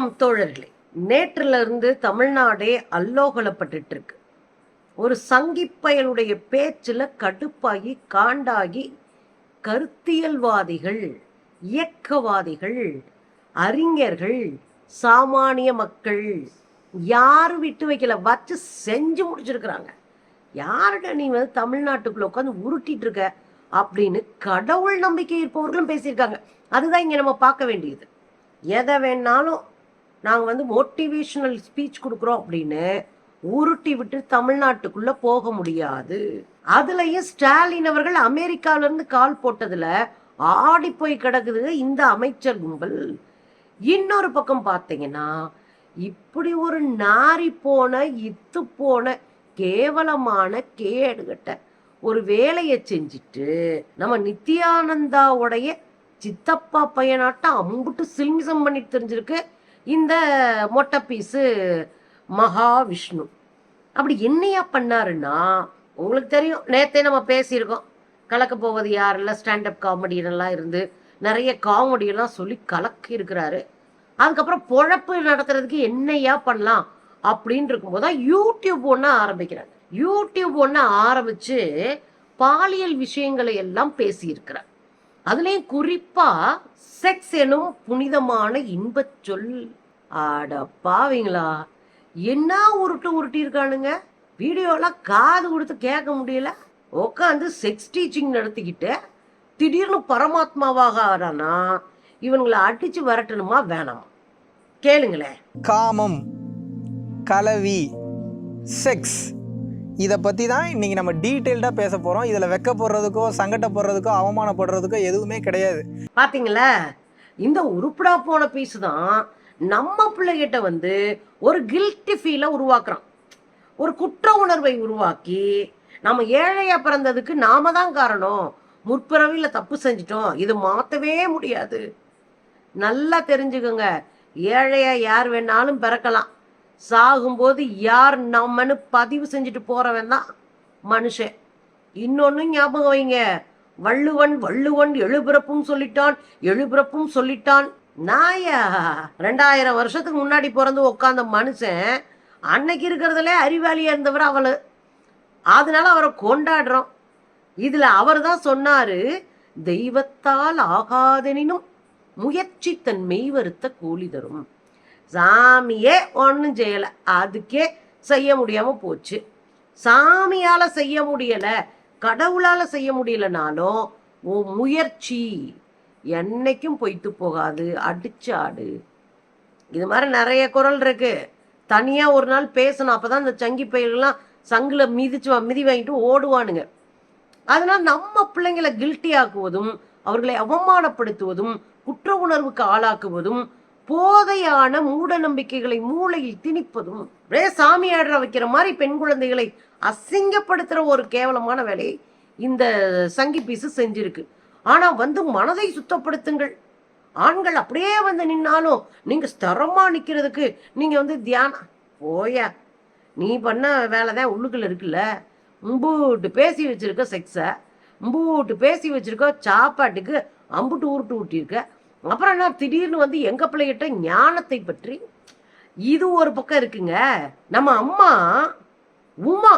வணக்கம் தோழர்களே நேற்றுல இருந்து தமிழ்நாடே அல்லோகலப்பட்டு இருக்கு ஒரு சங்கிப்பயலுடைய பேச்சில் கடுப்பாகி காண்டாகி கருத்தியல்வாதிகள் இயக்கவாதிகள் அறிஞர்கள் சாமானிய மக்கள் யாரும் விட்டு வைக்கல வச்சு செஞ்சு முடிச்சிருக்கிறாங்க. யாருடைய நீ வந்து தமிழ்நாட்டுக்குள்ள உட்காந்து உருட்டிட்டு இருக்க அப்படின்னு கடவுள் நம்பிக்கை இருப்பவர்களும் பேசியிருக்காங்க. அதுதான் இங்கே நம்ம பார்க்க வேண்டியது. எதை வேணாலும் நாங்கள் வந்து மோட்டிவேஷனல் ஸ்பீச் கொடுக்குறோம் அப்படின்னு உருட்டி விட்டு தமிழ்நாட்டுக்குள்ள போக முடியாது. அதுலயும் ஸ்டாலின் அவர்கள் அமெரிக்கால இருந்து கால் போட்டதுல ஆடி போய் கிடக்குது இந்த அமைச்சர் கும்பல். இன்னொரு பக்கம் பார்த்தீங்கன்னா இப்படி ஒரு நாரி போன இத்து போன கேவலமான கேடுகட்ட ஒரு வேலையை செஞ்சுட்டு நம்ம நித்யானந்தாவுடைய சித்தப்பா பையனாட்டம் அம்புட்டு சில்மிசம் பண்ணிட்டு தெரிஞ்சிருக்கு. இந்த மொட்டை பீஸு மகாவிஷ்ணு. அப்படி என்னையா பண்ணாருன்னா உங்களுக்கு தெரியும் நேத்தே நம்ம பேசியிருக்கோம். கலக்க போவது யாரெல்லாம் ஸ்டாண்டப் காமெடியெல்லாம் இருந்து நிறைய காமெடியெல்லாம் சொல்லி கலக்கி இருக்கிறாரு அதுக்கப்புறம் பொழப்பு நடத்துறதுக்கு என்னையா பண்ணலாம் அப்படின்னு இருக்கும்போது தான் யூடியூப் ஒன்று ஆரம்பிக்கிறாங்க யூடியூப் ஒன்று ஆரம்பிச்சு பாலியல் விஷயங்களை எல்லாம் பேசியிருக்கிறார். அதுலேயும் குறிப்பா செக்ஸ் எனும் புனிதமான இன்பச் சொல். ஆட பாவீங்களா. என்ன உருட்டு உருட்டி இருக்கானுங்க? வீடியோலாம் காது கொடுத்து கேட்க முடியல. உட்காந்து செக்ஸ் டீச்சிங் நடத்திக்கிட்டு திடீர்னு பரமாத்மாவாக ஆறானா? இவங்களை அடிச்சு விரட்டணுமா வேணாம்? கேளுங்களேன். காமம் கலவி செக்ஸ் இதை பற்றி தான் இன்றைக்கி நம்ம டீட்டெயில்டாக பேச போகிறோம் இதில் வெக்கப்படுறதுக்கோ சங்கடப்படுறதுக்கோ அவமானப்படுறதுக்கோ எதுவுமே கிடையாது. பார்த்தீங்களா இந்த உருப்படா போன பீஸ் தான் நம்ம பிள்ளைகிட்ட வந்து ஒரு கில்ட்டி ஃபீலை உருவாக்குறோம் ஒரு குற்ற உணர்வை உருவாக்கி நம்ம ஏழையாக பிறந்ததுக்கு நாம தான் காரணம். முற்பிறவியில் தப்பு செஞ்சிட்டோம். இது மாற்றவே முடியாது. நல்லா தெரிஞ்சுக்கோங்க. ஏழையாக யார் வேணாலும் பிறக்கலாம். சாகும்போது யார் நம்மன்னு பதிவு செஞ்சுட்டு போறவன் தான் மனுஷன். இன்னொன்னு ஞாபகம் வைங்க. வள்ளுவன் வள்ளுவன் எழுபிறப்பும் சொல்லிட்டான் எழுபிறப்பும் சொல்லிட்டான். நாயா? ரெண்டாயிரம் வருஷத்துக்கு முன்னாடி பிறந்து உட்காந்த மனுஷன் அன்னைக்கு இருக்கிறதுல அறிவாளியா இருந்தவர் அவளு. அதனால அவரை கொண்டாடுறோம். இதுல அவர் தான் சொன்னாரு தெய்வத்தால் ஆகாதெனினும் முயற்சி தன் மெய்வருத்த கூலி தரும். சாமியே ஒன்றும் செய்யலை. அதுக்கே செய்ய முடியாமல் போச்சு. சாமியால் செய்ய முடியல கடவுளால் செய்ய முடியலனாலும் உன் முயற்சி என்னைக்கும் பொய்த்து போகாது அடிச்சு ஆடு இது மாதிரி நிறைய குரல் இருக்கு. தனியாக ஒரு நாள் பேசணும். அப்பதான் இந்த சங்கி பயிர்கள்லாம் சங்கில் மிதிச்சு மிதி வாங்கிட்டு ஓடுவானுங்க. அதனால் நம்ம பிள்ளைங்களை கில்ட்டி ஆக்குவதும் அவர்களை அவமானப்படுத்துவதும் குற்ற உணர்வுக்கு ஆளாக்குவதும் போதையான மூட நம்பிக்கைகளை மூளையில் திணிப்பதும் ஒரே சாமி ஆடுற வைக்கிற மாதிரி பெண் குழந்தைகளை அசிங்கப்படுத்துற ஒரு கேவலமான வேலையை இந்த சங்கி பீசு செஞ்சிருக்கு. ஆனா வந்து மனதை சுத்தப்படுத்துங்கள். ஆண்கள் அப்படியே வந்து நின்னாலும் நீங்க ஸ்திரமா நிக்கிறதுக்கு நீங்க வந்து தியானம் போயா நீ பண்ண வேலை தான் உள்ளுக்குள்ள இருக்குல்ல. உம்பூட்டு பேசி வச்சிருக்க செக்ஸை உம்பூட்டு பேசி வச்சிருக்க சாப்பாட்டுக்கு அம்புட்டு உருட்டு ஊட்டியிருக்க. அப்புறம் என்ன திடீர்னு வந்து எங்க பிள்ளைகிட்ட ஞானத்தை பற்றி இது ஒரு பக்கம் இருக்குங்க. நம்ம அம்மா உமா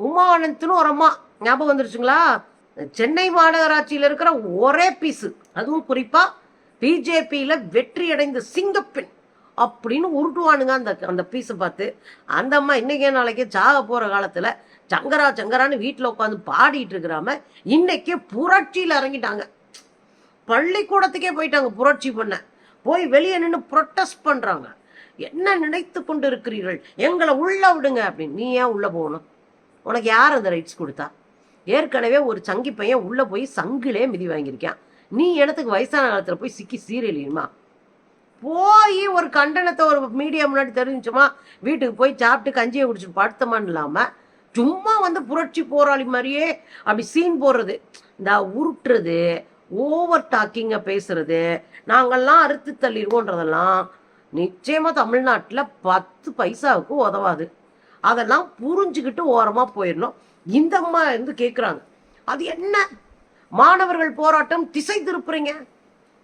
உமானந்த்னு ஒரு அம்மா ஞாபகம் வந்துருச்சுங்களா? சென்னை மாநகராட்சியில் இருக்கிற ஒரே பீஸு. அதுவும் குறிப்பா பிஜேபியில வெற்றி அடைந்த சிங்கப்பெண் அப்படின்னு உருட்டுவானுங்க அந்த அந்த பீஸை பார்த்து. அந்த அம்மா இன்னைக்கே நாளைக்கே சாக போற காலத்துல சங்கரா சங்கரான்னு வீட்டில் உட்காந்து பாடிட்டு இருக்கிறாம இன்னைக்கே புரட்சியில் இறங்கிட்டாங்க. பள்ளிக்கூடத்துக்கே போயிட்டாங்க புரட்சி பண்ண. போய் வெளியே நின்று ப்ரொட்டஸ்ட் பண்ணுறாங்க என்ன நினைத்து கொண்டு இருக்கிறீர்கள் எங்களை உள்ளே விடுங்க அப்படின்னு. நீ ஏன் உள்ளே போகணும்? உனக்கு யார் அந்த ரைட்ஸ் கொடுத்தா? ஏற்கனவே ஒரு சங்கி பையன் உள்ளே போய் சங்கிலே மிதி வாங்கியிருக்கான். நீ இடத்துக்கு வயசான காலத்தில் போய் சிக்கி சீரியலியுமா போய் ஒரு கண்டனத்தை ஒரு மீடியா முன்னாடி தெரிஞ்சுமா? வீட்டுக்கு போய் சாப்பிட்டு கஞ்சியை குடிச்சு படுத்தமான்னு இல்லாமல் சும்மா வந்து புரட்சி போராளி மாதிரியே அப்படி சீன் போடுறது. இந்த உருட்டுறது ஓவர் டாக்கிங்க பேசுறது. நாங்கள்லாம் அறுத்து தள்ளிடுவோன்றதெல்லாம் நிச்சயமா தமிழ்நாட்டில் பத்து பைசாவுக்கு உதவாது. அதெல்லாம் புரிஞ்சுக்கிட்டு ஓரமா போயிடணும். இந்த அம்மா வந்து கேட்குறாங்க அது என்ன? மாணவர்கள் போராட்டம் திசை திருப்புறீங்க.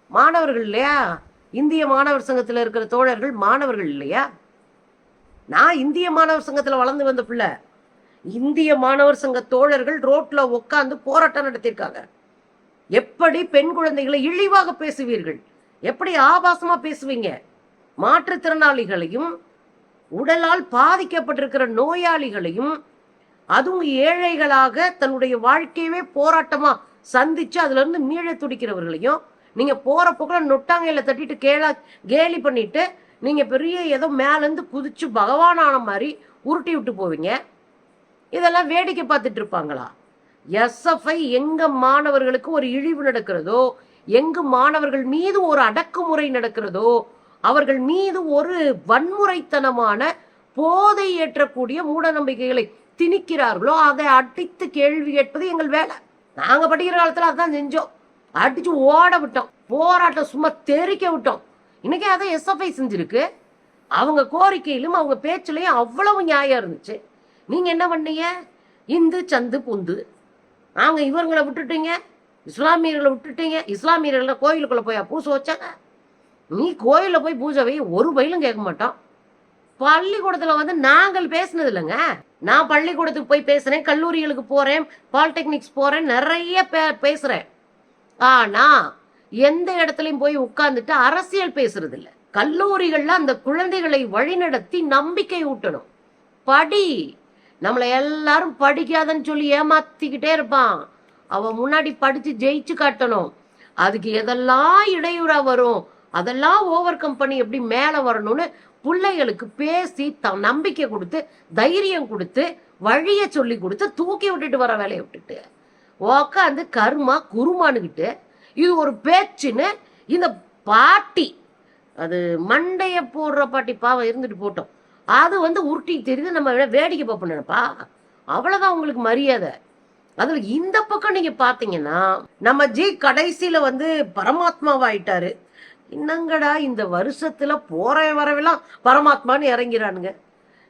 மாணவர்கள் இல்லையா? இந்திய மாணவர் சங்கத்தில் இருக்கிற தோழர்கள் மாணவர்கள் இல்லையா? நான் இந்திய மாணவர் சங்கத்தில் வளர்ந்து வந்த பிள்ளை. இந்திய மாணவர் சங்க தோழர்கள் ரோட்ல உட்காந்து போராட்டம் நடத்தியிருக்காங்க. எப்படி பெண் குழந்தைகளை இழிவாக பேசுவீர்கள்? எப்படி ஆபாசமா பேசுவீங்க? மாற்றுத்திறனாளிகளையும் உடலால் பாதிக்கப்பட்டிருக்கிற நோயாளிகளையும் அதுவும் ஏழைகளாக தன்னுடைய வாழ்க்கையவே போராட்டமா சந்திச்சு அதுல இருந்து மீழ துடிக்கிறவர்களையும் நீங்க போற போக்குல நொட்டாங்கையில தட்டிட்டு கேளா கேலி பண்ணிட்டு நீங்க பெரிய ஏதோ மேல இருந்து குதிச்சு பகவானான மாதிரி உருட்டி விட்டு போவீங்க. இதெல்லாம் வேடிக்கை பார்த்துட்டு இருப்பாங்களா? எஸ்எஃப்ஐ எங்க மாணவர்களுக்கு ஒரு இழிவு நடக்கிறதோ எங்கு மாணவர்கள் மீது ஒரு அடக்குமுறை நடக்கிறதோ அவர்கள் மீது ஒரு வன்முறைத்தனமான போதை ஏற்றக்கூடிய மூட நம்பிக்கைகளை திணிக்கிறார்களோ அதை அடித்து கேள்வி கேட்பது எங்கள் வேலை. நாங்க படிக்கிற காலத்துல அதான் செஞ்சோம். அடிச்சு ஓட விட்டோம். போராட்டம் சும்மா தெறிக்க விட்டோம். இன்னைக்கு அதை எஸ்எஃப்ஐ செஞ்சிருக்கு. அவங்க கோரிக்கையிலும் அவங்க பேச்சிலையும் அவ்வளவு நியாயம் இருந்துச்சு. நீங்க என்ன பண்ணீங்க? இந்து சந்து புந்து. நாங்கள் இவர்களை விட்டுட்டீங்க. இஸ்லாமியர்களை விட்டுட்டீங்க. இஸ்லாமியர்களை கோயிலுக்குள்ள போய் பூசை வச்சாங்க. நீ கோயிலில் போய் பூஜை வை ஒரு பயிலும் கேட்க மாட்டோம். பள்ளிக்கூடத்துல வந்து நாங்கள் பேசினது இல்லைங்க. நான் பள்ளிக்கூடத்துக்கு போய் பேசுறேன் கல்லூரிகளுக்கு போறேன் பாலிடெக்னிக்ஸ் போறேன் நிறைய பே பேசுறேன். ஆனா எந்த இடத்துலயும் போய் உட்கார்ந்துட்டு அரசியல் பேசுறது இல்லை. கல்லூரிகள்ல அந்த குழந்தைகளை வழிநடத்தி நம்பிக்கை ஊட்டணும். படி நம்மளை எல்லாரும் படிக்காதன்னு சொல்லி ஏமாத்திக்கிட்டே இருப்பான். அவன் முன்னாடி படிச்சு ஜெயிச்சு காட்டணும். அதுக்கு எதெல்லாம் இடையூறா வரும்? அதெல்லாம் ஓவர் கம் பண்ணி எப்படி மேலே வரணும்னு பிள்ளைகளுக்கு பேசி த நம்பிக்கை கொடுத்து தைரியம் கொடுத்து வழியை சொல்லி கொடுத்து தூக்கி விட்டுட்டு வர வேலையை விட்டுட்டு உக்காந்து கருமா குருமானுக்கிட்டு இது ஒரு பேச்சுன்னு இந்த பாட்டி அது மண்டைய போடுற பாட்டி பாவம் இருந்துட்டு போட்டோம். அது வந்து உருட்டி தெரியுது நம்ம வேடிக்கை பார்ப்போம் நினைப்பா. அவ்வளவுதான் உங்களுக்கு மரியாதை. அதுல இந்த பக்கம் நீங்க பாத்தீங்கன்னா நம்ம ஜி கடைசியில வந்து பரமாத்மாவாயிட்டாரு. என்னங்கடா இந்த வருஷத்துல போற வரவெல்லாம் பரமாத்மான்னு இறங்கிறானுங்க.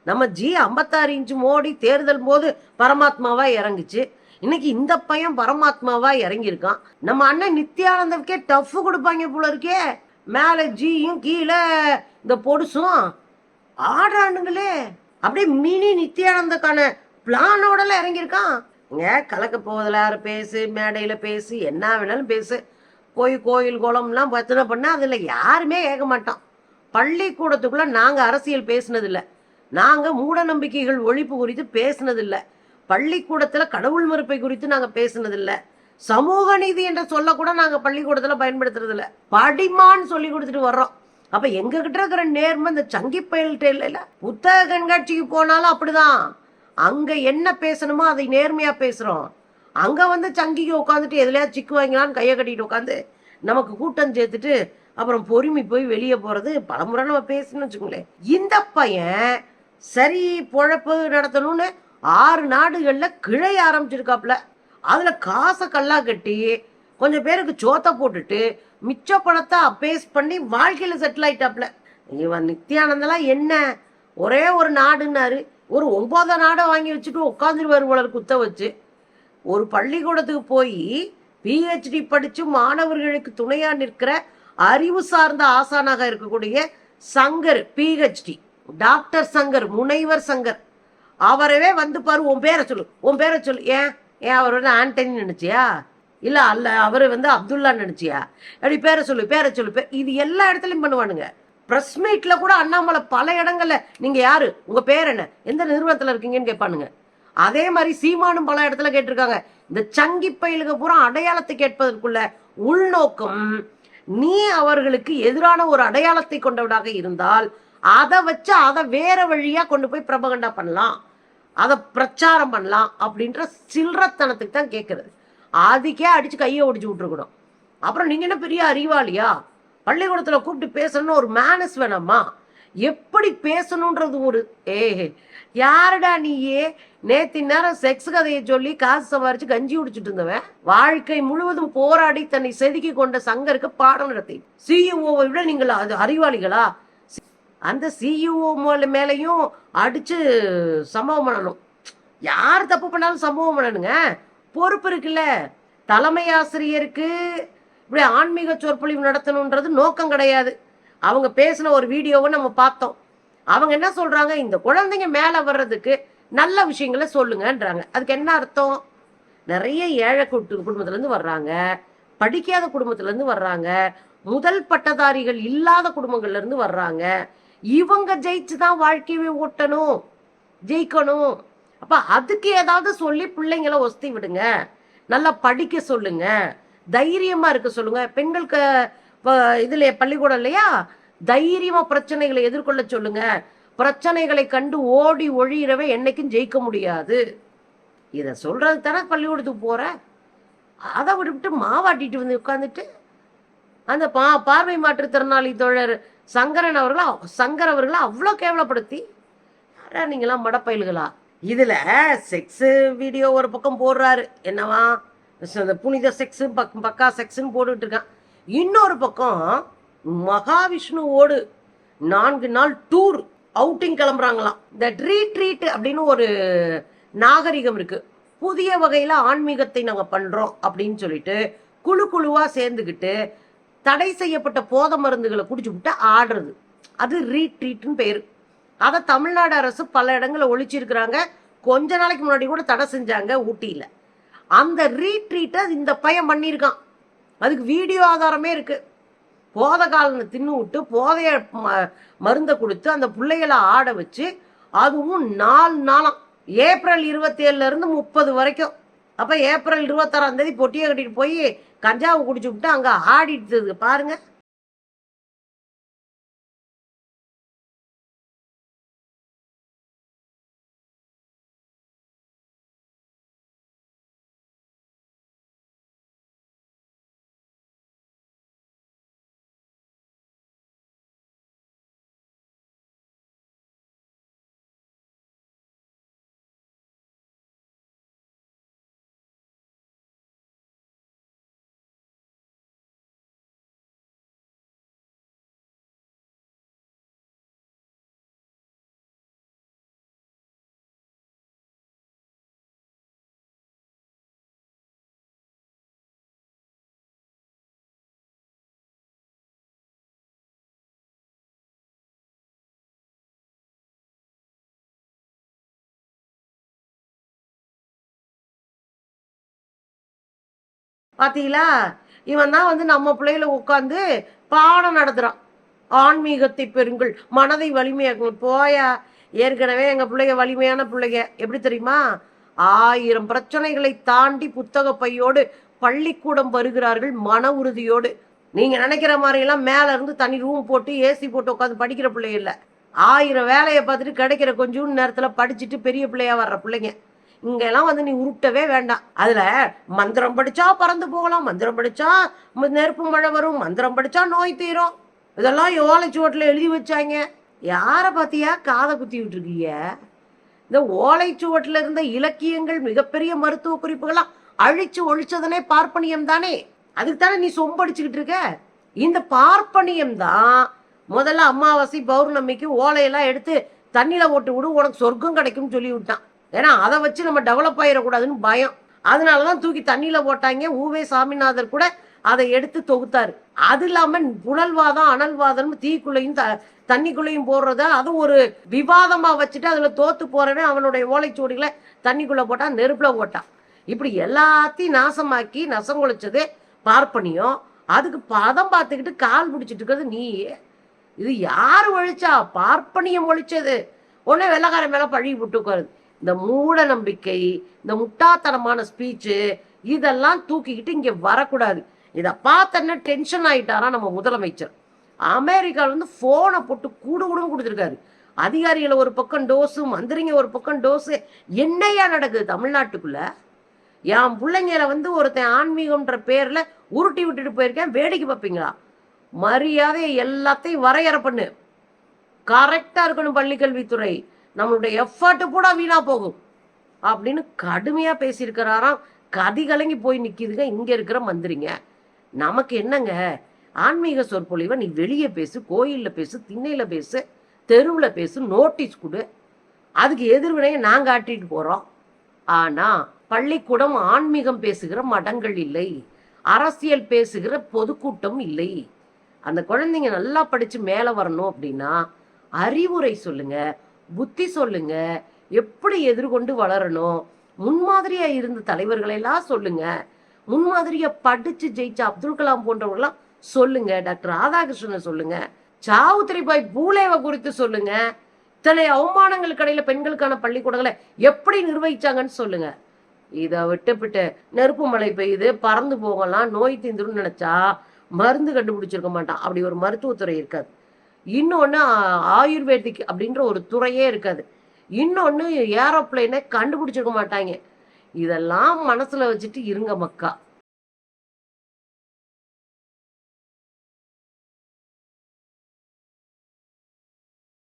நம்ம ஜி ஐம்பத்தாறு இன்ச்சு மோடி தேர்தல் போது பரமாத்மாவா இறங்குச்சு. இன்னைக்கு இந்த பையன் பரமாத்மாவா இறங்கியிருக்கான். நம்ம அண்ணன் நித்யானந்தவுக்கே டஃப் கொடுப்பாங்க போல இருக்கே. மேல ஜியும் கீழே இந்த பொடுசும். ஆடுறானுங்களே. அப்படியே மினி நித்யானந்தக்கான பிளானோடல இறங்கியிருக்கான். ஏ கலக்க போவதில் யார் பேசு மேடையில் பேசு என்ன வேணாலும் பேசு. போய் கோயில் குளம்லாம் பச்சனை பண்ணால் அதில் யாருமே கேட்க மாட்டோம் பள்ளிக்கூடத்துக்குள்ளே நாங்கள் அரசியல் பேசுனதில்ல. நாங்கள் மூட நம்பிக்கைகள் ஒழிப்பு குறித்து பேசினதில்லை. பள்ளிக்கூடத்தில் கடவுள் மறுப்பை குறித்து நாங்கள் பேசினதில்லை. சமூக நீதி என்ற சொல்ல கூட நாங்க பள்ளிக்கூடத்துல படிமான்னு சொல்லி கொடுத்துட்டு வர்றோம். அப்ப எங்க கிட்ட இருக்கிற நேர்மை இந்த சங்கி பயல்கிட்ட இல்ல? புத்தக கண்காட்சிக்கு போனாலும் அப்படிதான். அங்க என்ன பேசணுமோ அதை நேர்மையா பேசுறோம். அங்க வந்து சங்கிக்கு உட்காந்துட்டு எதுலயாவது சிக்கு வாங்கலான்னு கையை கட்டிட்டு உட்காந்து நமக்கு கூட்டம் சேர்த்துட்டு அப்புறம் பொறுமி போய் வெளியே போறது பலமுறை நம்ம பேசணும்னு வச்சுக்கோங்களேன். இந்த பையன் சரி பொழப்பு நடத்தணும்னு ஆறு நாடுகளில் கிழைய ஆரம்பிச்சிருக்காப்ல அதுல காசை கல்லா கட்டி கொஞ்சம் பேருக்கு சோத்த போட்டுட்டு மிச்ச பணத்தை அப்பேஸ் பண்ணி வாழ்க்கையில் செட்டில் ஆயிட்டாப்ல. இவன் நித்யானந்தெல்லாம் என்ன ஒரே ஒரு நாடுன்னாரு. ஒரு ஒன்பது நாடை வாங்கி வச்சுட்டு உட்காந்துருவாரு போல குத்த வச்சு. ஒரு பள்ளிக்கூடத்துக்கு போய் பிஹெச்டி படித்து மாணவர்களுக்கு துணையாக நிற்கிற அறிவு சார்ந்த ஆசானாக இருக்கக்கூடிய சங்கர் பிஹெச்டி டாக்டர் சங்கர் முனைவர் சங்கர். அவரவே வந்து பாரு உன் பேரை சொல்லு. உன் பேரை சொல்லு. ஏன்? ஏன் அவர் வந்து ஆண்டனி நினைச்சியா? இல்லை அல்ல அவர் வந்து அப்துல்லா நினைச்சியா அப்படி பேரை சொல்லு பேரை சொல்லு பே- இது எல்லா இடத்துலையும் பண்ணுவானுங்க. ப்ரெஸ் மீட்ல கூட அண்ணாமலை பல இடங்கள்ல நீங்க யாரு? உங்க பேர் என்ன? எந்த நிறுவனத்துல இருக்கீங்கன்னு கேட்பானுங்க. அதே மாதிரி சீமானும் பல இடத்துல கேட்டிருக்காங்க. இந்த சங்கி பயிலுக பூரா அடையாளத்தை கேட்பதற்குள்ள உள்நோக்கம். நீ அவர்களுக்கு எதிரான ஒரு அடையாளத்தை கொண்டவனாக இருந்தால் அதை வச்சு அதை வேற வழியா கொண்டு போய் பிரபகண்டா பண்ணலாம். அதை பிரச்சாரம் பண்ணலாம் அப்படின்ற சில்லறத்தனத்துக்கு தான் கேட்கறது அதுக்கே அடிச்சு கையை ஒடிச்சு விட்டுருக்கணும். அப்புறம் நீங்க என்ன பெரிய அறிவாளியா? பள்ளிக்கூடத்துல கூப்பிட்டு பேசணும்னு ஒரு மேனஸ் வேணாமா? எப்படி பேசணுன்றது ஒரு ஏ யாருடா நீயே? நேத்தி நேரம் செக்ஸ் கதையை சொல்லி காசு சம்பாரிச்சு கஞ்சி குடிச்சிட்டு இருந்தவன் வாழ்க்கை முழுவதும் போராடி தன்னை செதுக்கி கொண்ட சங்கருக்கு பாடம் நடத்தி. சிஇஓவை விட நீங்கள் அது அறிவாளிகளா? அந்த சிஇஓ மேலையும் அடிச்சு சம்பவம் பண்ணணும். யார் தப்பு பண்ணாலும் சம்பவம் பண்ணணுங்க. பொறுப்பு இருக்குல்ல? தலைமை ஆசிரியருக்கு இப்படி ஆன்மீக சொற்பொழிவு நடத்தணுன்றது நோக்கம் கிடையாது. அவங்க பேசின ஒரு வீடியோவை நம்ம பார்த்தோம். அவங்க என்ன சொல்றாங்க? இந்த குழந்தைங்க மேலே வர்றதுக்கு நல்ல விஷயங்களை சொல்லுங்கன்றாங்க. அதுக்கு என்ன அர்த்தம்? நிறைய ஏழை குட்டு குடும்பத்திலேருந்து வர்றாங்க. படிக்காத குடும்பத்துலேருந்து வர்றாங்க. முதல் பட்டதாரிகள் இல்லாத குடும்பங்கள்லேருந்து வர்றாங்க. இவங்க ஜெயிச்சு தான் வாழ்க்கையவே ஓட்டணும். ஜெயிக்கணும். அப்ப அதுக்கு ஏதாவது சொல்லி பிள்ளைங்களை ஒஸ்தி விடுங்க. நல்லா படிக்க சொல்லுங்க. தைரியமா இருக்க சொல்லுங்க. பெண்களுக்கு இதுல பள்ளிக்கூடம் இல்லையா? தைரியமா பிரச்சனைகளை எதிர்கொள்ள சொல்லுங்க. பிரச்சனைகளை கண்டு ஓடி ஒழியிறவே என்னைக்கும் ஜெயிக்க முடியாது. இத சொல்றது தானே பள்ளிக்கூடத்துக்கு போற? அதை விட்டுவிட்டு மாவாட்டிட்டு வந்து உட்காந்துட்டு அந்த பா பார்வை மாற்றுத்திறனாளி தோழர் சங்கரன் அவர்களா சங்கர் அவர்களை அவ்வளோ கேவலப்படுத்தி யாரா நீங்களாம் மடப்பயல்களா? இதில் செக்ஸு வீடியோ ஒரு பக்கம் போடுறாரு. என்னவா? இந்த புனித செக்ஸ் பக்கா செக்ஸுன்னு போட்டுக்கிட்டு இருக்கான். இன்னொரு பக்கம் மகாவிஷ்ணுவோடு நான்கு நாள் டூர் அவுட்டிங் கிளம்புறாங்களாம். இந்த ட்ரீட் அப்படின்னு ஒரு நாகரிகம் இருக்குது புதிய வகையில் ஆன்மீகத்தை நாங்கள் பண்ணுறோம் அப்படின்னு சொல்லிட்டு குழு குழுவாக சேர்ந்துக்கிட்டு தடை செய்யப்பட்ட போத மருந்துகளை குடிச்சு விட்டு ஆடுறது. அது ரீட்ரீட்னு பேர். அதை தமிழ்நாடு அரசு பல இடங்களில் ஒழிச்சிருக்கிறாங்க. கொஞ்ச நாளைக்கு முன்னாடி கூட தடை செஞ்சாங்க ஊட்டியில். அந்த ரீட்ரீட்டை இந்த பையன் பண்ணியிருக்கான். அதுக்கு வீடியோ ஆதாரமே இருக்குது போத காலனை தின்னு விட்டு போதைய ம- மருந்தை கொடுத்து அந்த பிள்ளைகளை ஆட வச்சு அதுவும் நாலு நாளாம் ஏப்ரல் இருபத்தி இருந்து முப்பது வரைக்கும். அப்போ ஏப்ரல் இருபத்தாறாம் தேதி பொட்டியை கட்டிட்டு போய் கஞ்சாவை குடிச்சு விட்டு அங்கே ஆடிட்டு பாருங்கள் பார்த்தீங்களா இவன் தான் வந்து நம்ம பிள்ளைகளை உட்காந்து பாடம் நடத்துகிறான் ஆன்மீகத்தை பெறுங்கள். மனதை வலிமையாக்குங்கள். போயா ஏற்கனவே எங்கள் பிள்ளைங்க வலிமையான பிள்ளைங்க. எப்படி தெரியுமா? ஆயிரம் பிரச்சனைகளை தாண்டி புத்தக பையோடு பள்ளிக்கூடம் வருகிறார்கள் மன உறுதியோடு. நீங்கள் நினைக்கிற மாதிரி எல்லாம் இருந்து தனி ரூம் போட்டு ஏசி போட்டு உட்காந்து படிக்கிற பிள்ளை இல்லை. ஆயிரம் வேலையை பார்த்துட்டு கிடைக்கிற கொஞ்சம் நேரத்தில் படிச்சுட்டு பெரிய பிள்ளையாக வர்ற பிள்ளைங்க. இங்கெல்லாம் வந்து நீ உருட்டவே வேண்டாம். அதுல மந்திரம் படிச்சா பறந்து போகலாம் மந்திரம் படிச்சா நெருப்பு மழை வரும் மந்திரம் படிச்சா நோய் தீரும். இதெல்லாம் ஓலைச்சுவட்டில் எழுதி வச்சாங்க. யாரை பார்த்தியா காதை குத்தி விட்டுருக்கீங்க? இந்த ஓலைச்சுவட்டில் இருந்த இலக்கியங்கள் மிகப்பெரிய மருத்துவ குறிப்புகள்லாம் அழிச்சு ஒழிச்சதுனே பார்ப்பனியம் தானே? அதுக்கு தானே நீ சொம்படிச்சுக்கிட்டு இருக்க? இந்த பார்ப்பனியம் தான் முதல்ல அமாவாசை பௌர்ணமிக்கு ஓலையெல்லாம் எடுத்து தண்ணியில ஓட்டு விடு உனக்கு சொர்க்கம் கிடைக்கும்னு சொல்லி விட்டான். ஏன்னா அதை வச்சு நம்ம டெவலப் ஆயிடக்கூடாதுன்னு பயம். அதனால தான் தூக்கி தண்ணியில் போட்டாங்க. ஊவே சாமிநாதர் கூட அதை எடுத்து தொகுத்தார். அது இல்லாமல் புனல்வாதம் அனல்வாதம் தீக்குள்ளையும் த தண்ணிக்குள்ளேயும் போடுறத அது ஒரு விவாதமாக வச்சுட்டு அதில் தோத்து போறவன் அவனுடைய ஓலைச்சுவடிகளை தண்ணிக்குள்ளே போட்டான் நெருப்பில் போட்டான் இப்படி எல்லாத்தையும் நாசமாக்கி நசங்குலைச்சது பார்ப்பனியும். அதுக்கு பதம் பார்த்துக்கிட்டு கால் பிடிச்சிட்டு இருக்கிறது நீ இது யார் ஒழிச்சா? பார்ப்பனியம் ஒழிச்சது. உடனே வெள்ளக்காரன் மேலே பழி விட்டு உட்காருது இந்த மூட நம்பிக்கை இந்த முட்டாத்தனமான ஸ்பீச்சு இதெல்லாம் தூக்கிக்கிட்டு இங்க வரக்கூடாது. இதை பார்த்தன்னா டென்ஷன் ஆயிட்டாரா நம்ம முதலமைச்சர். அமெரிக்காவில் வந்து போனை போட்டு கூடு கூடவும் கொடுத்துருக்காரு. அதிகாரிகளை ஒரு பக்கம் டோஸு மந்திரிங்க ஒரு பக்கம் டோஸு என்னையா நடக்குது தமிழ்நாட்டுக்குள்ள? என் பிள்ளைங்கள வந்து ஒருத்தன் ஆன்மீகம்ன்ற பேரில் உருட்டி விட்டுட்டு போயிருக்கேன் வேடிக்கை பார்ப்பீங்களா? மரியாதை எல்லாத்தையும் வரையறை பண்ணு. கரெக்டாக இருக்கணும் பள்ளிக்கல்வித்துறை. நம்மளுடைய எஃபர்ட் கூட வீணா போகும். அப்படின்னு கடுமையா பேசியிருக்கிறாராம். கதி கலங்கி போய் நிக்கிதுங்க. இங்க இருக்கிற மந்திரிங்க. நமக்கு என்னங்க? ஆன்மீக சொற்பொழிவை நீ வெளியே பேசு கோயிலில் பேசு திண்ணையில் பேசு தெருவில் பேசு நோட்டீஸ் கொடு. அதுக்கு எதிர்வினையை நாங்கள் காட்டிட்டு போகிறோம் ஆனால் பள்ளிக்கூடம் ஆன்மீகம் பேசுகிற மடங்கள் இல்லை. அரசியல் பேசுகிற பொதுக்கூட்டம் இல்லை. அந்த குழந்தைங்க நல்லா படித்து மேலே வரணும் அப்படின்னா அறிவுரை சொல்லுங்கள் புத்தி சொல்லுங்க. எப்படி எதிர்கொண்டு வளரணும்? முன்மாதிரியா இருந்த தலைவர்களெல்லாம் சொல்லுங்க. முன்மாதிரியா படிச்சு ஜெயிச்ச அப்துல் கலாம் போன்றவர்கள்லாம் சொல்லுங்க. டாக்டர் ராதாகிருஷ்ணனை சொல்லுங்க. சாவுத்திரிபாய் பூலேவை குறித்து சொல்லுங்க. இத்தனை அவமானங்களுக்கு இடையில பெண்களுக்கான பள்ளிக்கூடங்களை எப்படி நிர்வகிச்சாங்கன்னு சொல்லுங்க. இதை விட்டுப்பிட்டு நெருப்பு மழை பெய்யுது பறந்து போகலாம் நோய் தீந்துரும் நினைச்சா மருந்து கண்டுபிடிச்சிருக்க மாட்டான். அப்படி ஒரு மருத்துவத்துறை இருக்காது. இன்னொன்று ஆயுர்வேதிக் அப்படின்ற ஒரு துறையே இருக்காது. இன்னொன்று ஏரோப்ளைனை கண்டுபிடிச்சிருக்க மாட்டாங்க. இதெல்லாம் மனசில் வச்சுட்டு இருங்க மக்கா.